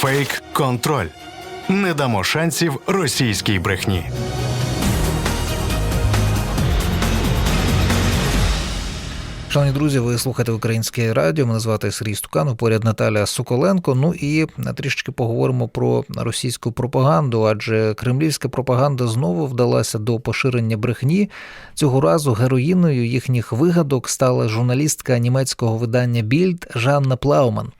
Фейк контроль. Не дамо шансів російській брехні. Шановні друзі, ви слухаєте українське радіо. Мене звати Сергій Стуканов, поряд Наталя Соколенко. Ну і трішки поговоримо про російську пропаганду, адже кремлівська пропаганда знову вдалася до поширення брехні. Цього разу героїною їхніх вигадок стала журналістка німецького видання Більд Жанна Плауман.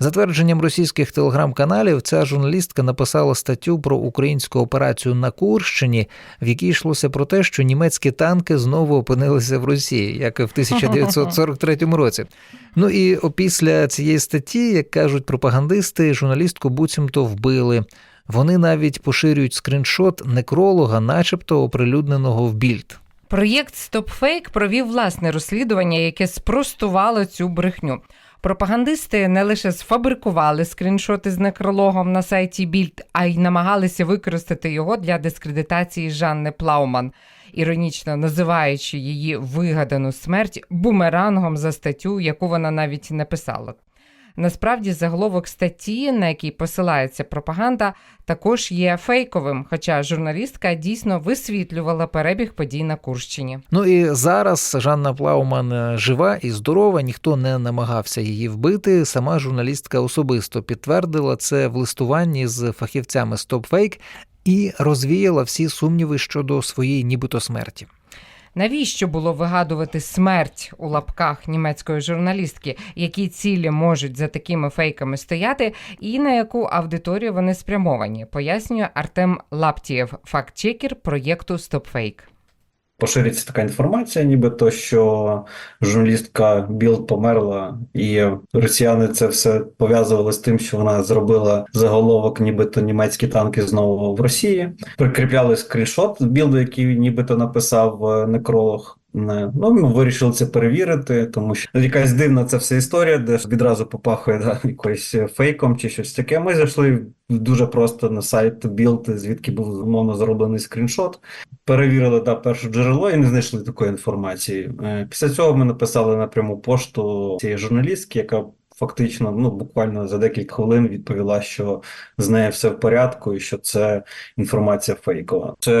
За твердженням російських телеграм-каналів, ця журналістка написала статтю про українську операцію на Курщині, в якій йшлося про те, що німецькі танки знову опинилися в Росії, як і в 1943 році. Ну і опісля цієї статті, як кажуть пропагандисти, журналістку буцімто вбили. Вони навіть поширюють скріншот некролога, начебто оприлюдненого в більд. Проєкт StopFake провів власне розслідування, яке спростувало цю брехню. Пропагандисти не лише сфабрикували скріншоти з некрологом на сайті Більд, а й намагалися використати його для дискредитації Жанни Плауман, іронічно називаючи її вигадану смерть бумерангом за статтю, яку вона навіть не писала. Насправді, заголовок статті, на який посилається пропаганда, також є фейковим, хоча журналістка дійсно висвітлювала перебіг подій на Курщині. Ну і зараз Жанна Плауман жива і здорова, ніхто не намагався її вбити. Сама журналістка особисто підтвердила це в листуванні з фахівцями StopFake і розвіяла всі сумніви щодо своєї нібито смерті. Навіщо було вигадувати смерть у лапках німецької журналістки, які цілі можуть за такими фейками стояти, і на яку аудиторію вони спрямовані, пояснює Артем Лаптієв, фактчекер проєкту StopFake. Поширюється така інформація, нібито що журналістка Білд померла, і росіяни це все пов'язували з тим, що вона зробила заголовок, нібито німецькі танки знову в Росії. Прикріпляли скріншот з білду, який нібито написав е, некролог. Ну, ми вирішили це перевірити, тому що якась дивна ця вся історія, де відразу попахує да, якоюсь фейком чи щось таке. Ми зайшли дуже просто на сайт Build, звідки був умовно зроблений скріншот. Перевірили да, перше джерело і не знайшли такої інформації. Е, Після цього ми написали напряму пошту цієї журналістки, яка фактично ну буквально за декілька хвилин відповіла, що з нею все в порядку, і що це інформація фейкова. Це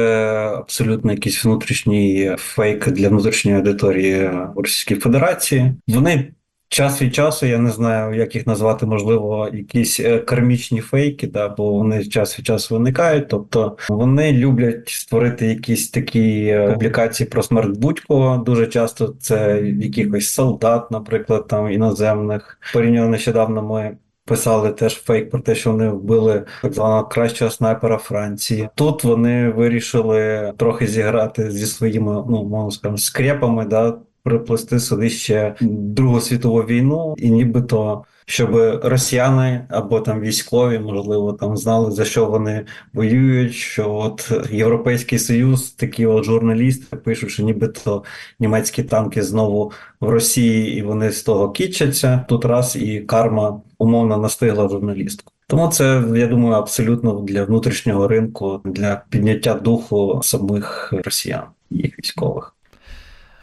абсолютно якийсь внутрішній фейк для внутрішньої аудиторії Російської Федерації. Вони. Час від часу, я не знаю, як їх назвати, можливо, якісь е, кармічні фейки, да, бо вони час від часу виникають. Тобто вони люблять створити якісь такі е, публікації про смерть будь-кого. Дуже часто це якихось солдат, наприклад, там іноземних. Порівняно нещодавно ми. Писали теж фейк про те, що вони вбили так званого кращого снайпера Франції. Тут вони вирішили трохи зіграти зі своїми, ну мовно скажемо, скрепами, да, приплести сюди ще Другу світову війну, і нібито щоб росіяни або там військові, можливо, там знали за що вони воюють. Що от Європейський Союз, такі от журналісти пишуть, що нібито німецькі танки знову в Росії, і вони з того кічаться. Тут раз і карма умовно настигла журналістку. Тому це я думаю абсолютно для внутрішнього ринку, для підняття духу самих росіян, їх військових.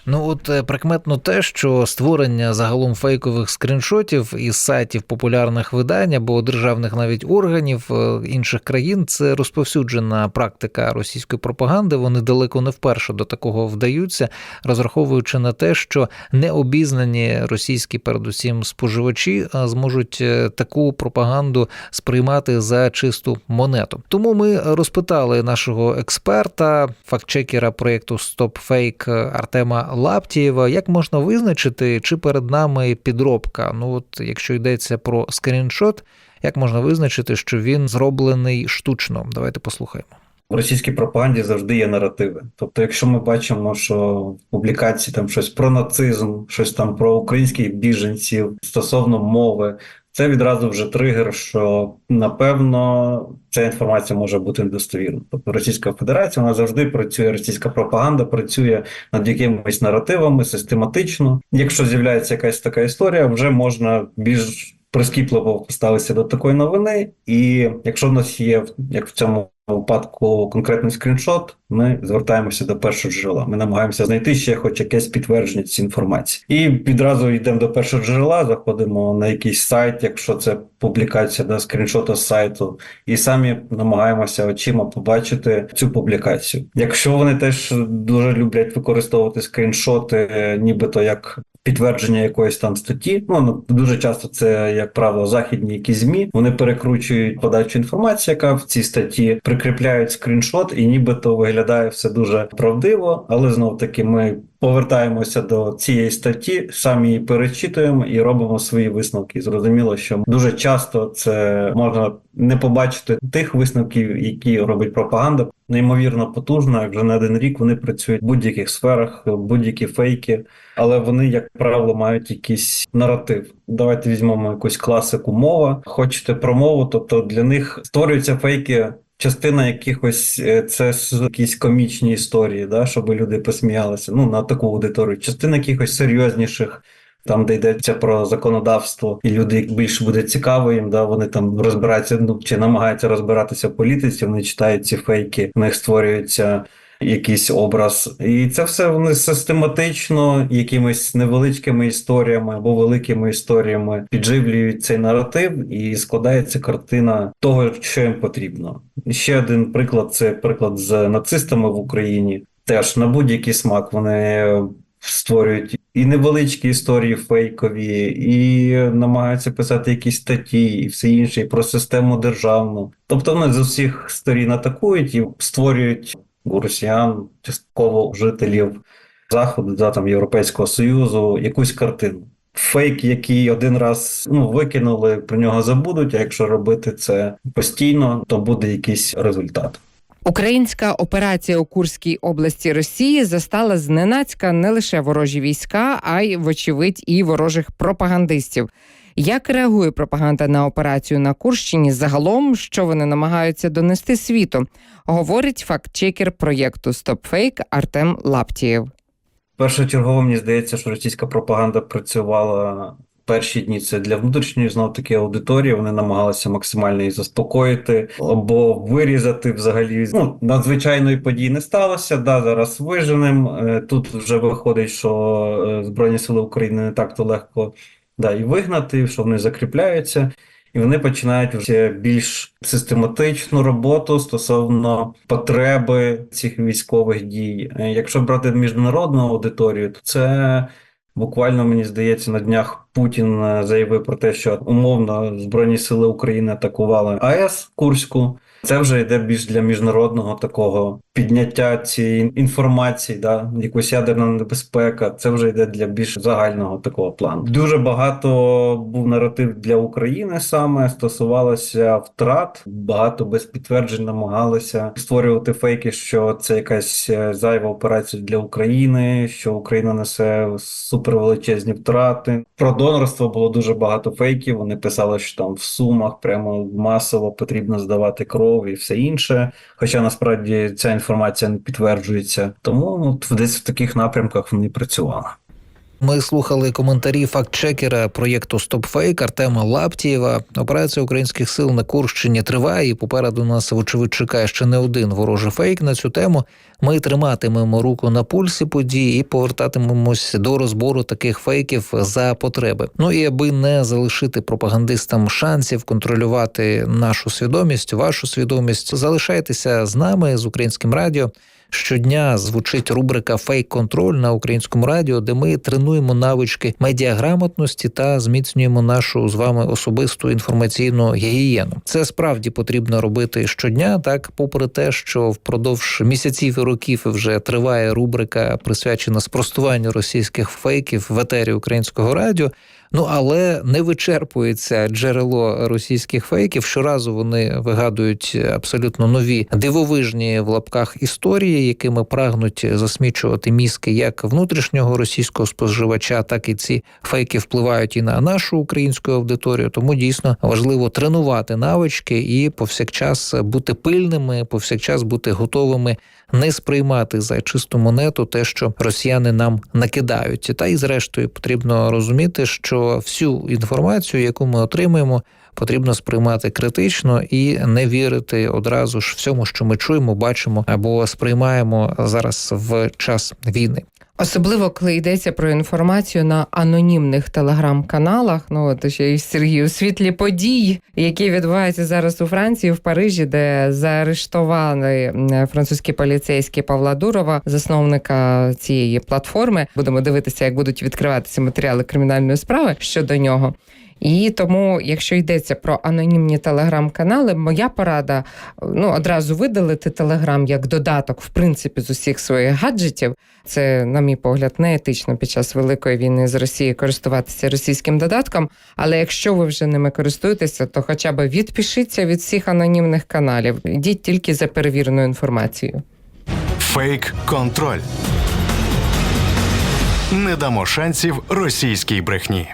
Ну от е, прикметно те, що створення загалом фейкових скріншотів із сайтів популярних видань або державних навіть органів е, інших країн це розповсюджена практика російської пропаганди. Вони далеко не вперше до такого вдаються, розраховуючи на те, що необізнані російські, передусім, споживачі е, зможуть таку пропаганду сприймати за чисту монету. Тому ми розпитали нашого експерта, фактчекера проєкту StopFake Артема. Лаптієва, як можна визначити, чи перед нами підробка? Ну от якщо йдеться про скріншот, як можна визначити, що він зроблений штучно? Давайте послухаємо. В російській пропаганді завжди є наративи. Тобто, якщо ми бачимо, що в публікації там щось про нацизм, щось там про українських біженців стосовно мови, це відразу вже тригер, що напевно ця інформація може бути недостовірна. Тобто Російська Федерація вона завжди працює, російська пропаганда працює над якимись наративами систематично. Якщо з'являється якась така історія, вже можна більш прискіпливо поставитися до такої новини, і якщо в нас є як в цьому випадку конкретний скріншот, ми звертаємося до першого джерела. Ми намагаємося знайти ще хоч якесь підтвердження цієї інформації. І відразу йдемо до першого джерела, заходимо на якийсь сайт, якщо це публікація да, скріншота з сайту, і самі намагаємося очима побачити цю публікацію. Якщо вони теж дуже люблять використовувати скріншоти, е, нібито як підтвердження якоїсь там статті. Ну ну, дуже часто це, як правило, західні якісь змі. Вони перекручують подачу інформації, яка в цій статті прикріпляють скріншот, і нібито виглядає все дуже правдиво. Але знов таки ми повертаємося до цієї статті, самі її перечитуємо і робимо свої висновки. Зрозуміло, що дуже часто це можна не побачити тих висновків, які робить пропаганда. Неймовірно потужна. як Вже не один рік вони працюють в будь-яких сферах, будь-які фейки, але вони, як правило, мають якийсь наратив. Давайте візьмемо якусь класику мова. Хочете про мову, тобто для них створюються фейки. Частина якихось е, це якісь комічні історії, да, щоб люди посміялися. Ну на таку аудиторію. Частина якихось серйозніших, там де йдеться про законодавство, і люди більше буде цікаво їм. Да, вони там розбираються, ну чи намагаються розбиратися в політиці. Вони читають ці фейки, в них створюється якийсь образ, і це все вони систематично якимись невеличкими історіями або великими історіями підживлюють цей наратив, і складається картина того, що їм потрібно. Ще один приклад це приклад з нацистами в Україні. Теж на будь-який смак вони створюють і невеличкі історії фейкові, і намагаються писати якісь статті, і все інше, і про систему державну. Тобто вони з усіх сторін атакують і створюють у росіян, частково жителів заходу, да, там Європейського Союзу, якусь картину. Фейк, який один раз ну, викинули, про нього забудуть. А якщо робити це постійно, то буде якийсь результат. Українська операція у Курській області Росії застала зненацька не лише ворожі війська, а й, вочевидь, і ворожих пропагандистів. Як реагує пропаганда на операцію на Курщині загалом, що вони намагаються донести світу? Говорить фактчекер проєкту StopFake Артем Лаптієв. Першочергово мені здається, що російська пропаганда працювала перші дні. Це для внутрішньої знов таки аудиторії. Вони намагалися максимально її заспокоїти або вирізати взагалі. Ну надзвичайної події не сталося. Да, зараз виженем. Е, Тут вже виходить, що е, збройні сили України не так то легко да, і вигнати, що вони закріпляються. І вони починають вже більш систематичну роботу стосовно потреби цих військових дій. Е, Якщо брати міжнародну аудиторію, то це буквально мені здається на днях Путін е, заявив про те, що умовно Збройні сили України атакували АЕС Курську. Це вже йде більш для міжнародного такого підняття цієї інформації, да, якусь ядерна небезпека. Це вже йде для більш загального такого плану. Дуже багато був наратив для України саме стосувалося втрат. Багато без підтверджень намагалися створювати фейки, що це якась е, зайва операція для України, що Україна несе супервеличезні втрати. Про донорство було дуже багато фейків. Вони писали, що там в сумах прямо масово потрібно здавати кров і все інше. Хоча насправді ця інформація не підтверджується. Тому ну, десь в таких напрямках вони працювали. Ми слухали коментарі фактчекера проєкту StopFake Артема Лаптієва. Операція українських сил на Курщині триває. і Попереду нас, вочевидь, чекає ще не один ворожий фейк на цю тему. Ми триматимемо руку на пульсі подій і повертатимемось до розбору таких фейків за потреби. Ну і аби не залишити пропагандистам шансів контролювати нашу свідомість, вашу свідомість, залишайтеся з нами з українським радіо. Щодня звучить рубрика Фейк-контроль на українському радіо, де ми тренуємо навички медіаграмотності та зміцнюємо нашу з вами особисту інформаційну гігієну. Це справді потрібно робити щодня, так попри те, що впродовж місяців і років вже триває рубрика, присвячена спростуванню російських фейків в етері українського радіо. Ну але не вичерпується джерело російських фейків. Щоразу вони вигадують абсолютно нові дивовижні в лапках історії, якими прагнуть засмічувати мізки як внутрішнього російського споживача, так і ці фейки впливають і на нашу українську аудиторію. Тому дійсно важливо тренувати навички і повсякчас бути пильними, повсякчас бути готовими не сприймати за чисту монету те, що росіяни нам накидають. Та й зрештою потрібно розуміти, що всю інформацію, яку ми отримуємо, потрібно сприймати критично і не вірити одразу ж всьому, що ми чуємо, бачимо або сприймаємо зараз в час війни. Особливо, коли йдеться про інформацію на анонімних телеграм-каналах. Ну от ще й Сергій у світлі подій, які відбуваються зараз у Франції, в Парижі, де заарештували французькі поліцейські Павла Дурова, засновника цієї платформи. Будемо дивитися, як будуть відкриватися матеріали кримінальної справи щодо нього. І тому, якщо йдеться про анонімні телеграм-канали, моя порада ну одразу видалити телеграм як додаток, в принципі, з усіх своїх гаджетів. Це, на мій погляд, не етично під час великої війни з Росією користуватися російським додатком. Але якщо ви вже ними користуєтеся, то хоча б відпишіться від всіх анонімних каналів. Йдіть тільки за перевіреною інформацією. Фейк-контроль. Не дамо шансів російській брехні.